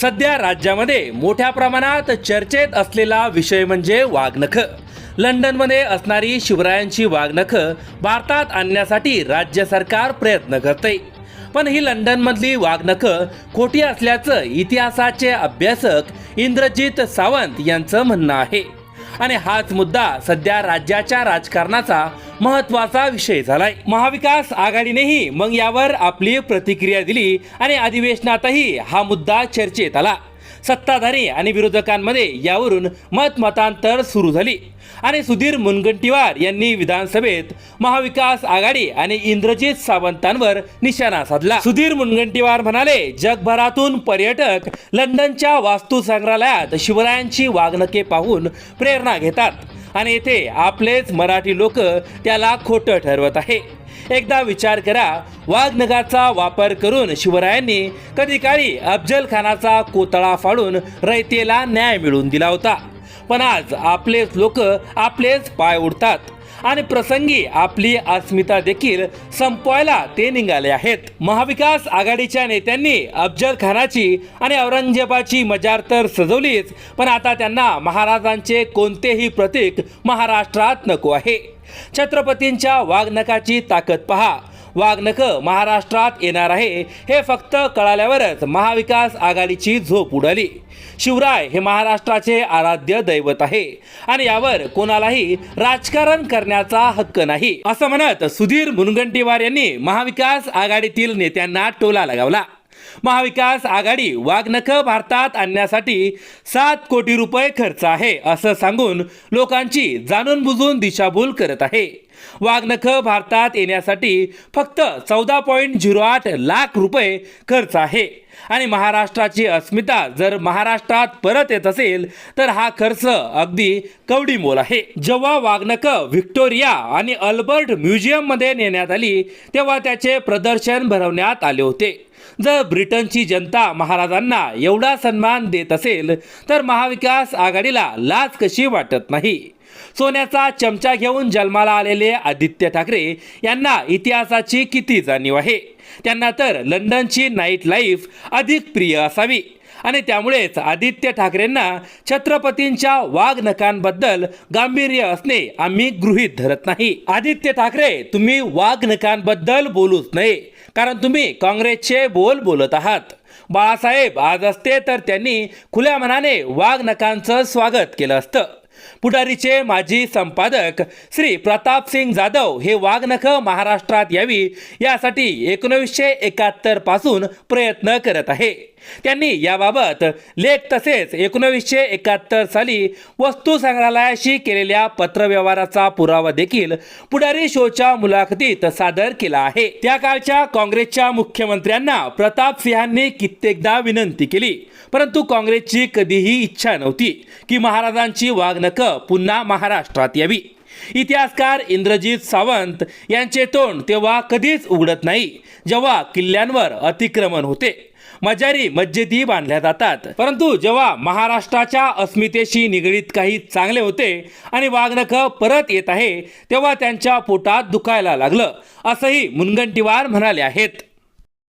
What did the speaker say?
सध्या राज्यामध्ये मोठ्या प्रमाणात चर्चेत असलेला विषय म्हणजे वाघनखं लंडनमध्ये असणारी शिवरायांची वाघनखं भारतात आणण्यासाठी राज्य सरकार प्रयत्न करते. पण ही लंडनमधली वाघनखं खोटी असल्याचं इतिहासाचे अभ्यासक इंद्रजित सावंत यांचं म्हणणं आहे. आणि हाच मुद्दा सध्या राज्याच्या राजकारणाचा महत्त्वाचा विषय झालाय. महाविकास आघाडीनेही मग यावर आपली प्रतिक्रिया दिली आणि अधिवेशनातही हा मुद्दा चर्चेत आला. सत्ताधारी आणि विरोधकांमध्ये यावरून मतमतांतर सुरू झाली. आणि सुधीर मुनगंटीवार यांनी विधानसभेत महाविकास आघाडी आणि इंद्रजित सावंतांवर निशाणा साधला. सुधीर मुनगंटीवार म्हणाले जगभरातून पर्यटक लंडनच्या वास्तू संग्रहालयात शिवरायांची वागणुके पाहून प्रेरणा घेतात. आणि येथे आपलेच मराठी लोक त्याला खोटं ठरवत आहे. एकदा विचार करा. वाघनगाचा वापर करून शिवरायांनी कधी काळी अफजल खानाचा कोतळा फाडून रयतेला न्याय मिळवून दिला होता. पण आज आपलेच लोक आपलेच पाय उडतात आणि प्रसंगी आपली अस्मिता देखील संपवायला ते निघाले आहेत. महाविकास आघाडीच्या नेत्यांनी अफजल खानाची आणि औरंगजेबाची मजार तर सजवलीच पण आता त्यांना महाराजांचे कोणतेही प्रतीक महाराष्ट्रात नको आहे. छत्रपतींच्या वाघनखाची ताकद पहा. वाघनख महाराष्ट्रात येणार आहे. हे फक्त कळाल्यावरच महाविकास आघाडीची झोप उडाली. शिवराय हे महाराष्ट्राचे आराध्य दैवत आहे. आणि यावर कोणालाही राजकारण करण्याचा हक्क नाही. असं म्हणत सुधीर मुनगंटीवार यांनी महाविकास आघाडीतील नेत्यांना टोला लगावला. महाविकास आघाडी वाघनखं भारतात आणण्यासाठी सात कोटी रुपये खर्च आहे असं सांगून लोकांची जाणून बुजून दिशाभूल करत आहे. वाघनखं भारतात येण्यासाठी फक्त चौदा पॉईंट झिरो आठ लाख रुपये खर्च आहे. आणि महाराष्ट्राची अस्मिता जर महाराष्ट्रात परत येत असेल तर हा खर्च अगदी कवडी मोल आहे. जेव्हा वाघनक व्हिक्टोरिया आणि अल्बर्ट म्युझियममध्ये नेण्यात आली तेव्हा त्याचे प्रदर्शन भरवण्यात आले होते. जर ब्रिटनची जनता महाराजांना एवढा सन्मान देत असेल तर महाविकास आघाडीला लाज कशी वाटत नाही? सोन्याचा चमचा घेऊन जन्माला आलेले आदित्य ठाकरे यांना इतिहासाची किती जाणीव आहे? त्यांना तर लंडनची नाईट लाईफ अधिक प्रिय असावी. आणि त्यामुळेच आदित्य ठाकरेंना छत्रपतींच्या वाघनखांबद्दल गांभीर्य असणे आम्ही गृहीत धरत नाही. आदित्य ठाकरे तुम्ही वाघनखांबद्दल बोलूच नये कारण तुम्ही काँग्रेसचे बोल बोलत आहात. बाळासाहेब आज असते तर त्यांनी खुल्या मनाने वाघनकांचं स्वागत केलं असतं. पुढारीचे माजी संपादक श्री प्रताप सिंग जाधव हे वाघनख महाराष्ट्रात यावी यासाठी एकोणीसशे एकाहत्तरपासून प्रयत्न करत आहे. त्यांनी याबाबत लेख तसेच एकोणीसशे एकाहत्तर साली वस्तू संग्रहालयाशी केलेल्या पत्रव्यवहाराचा पुरावा देखील पुढारी शोच्या मुलाखतीत सादर केला आहे. त्या काळच्या काँग्रेसच्या मुख्यमंत्र्यांना प्रताप सिंहांनी कित्येकदा विनंती केली परंतु काँग्रेसची कधीही इच्छा नव्हती की महाराजांची वाघनख पुन्हा महाराष्ट्रात यावी. इतिहासकार इंद्रजित सावंत यांचे तोंड तेव्हा कधीच उघडत नाही जेव्हा किल्ल्यांवर अतिक्रमण होते. मजारी मस्जिदी बांधल्या जातात. परंतु जेव्हा महाराष्ट्राच्या अस्मितेशी निगडीत काही चांगले होते आणि वाघनख परत येत आहे तेव्हा त्यांच्या पोटात दुखायला लागलं असंही मुनगंटीवार म्हणाले आहेत.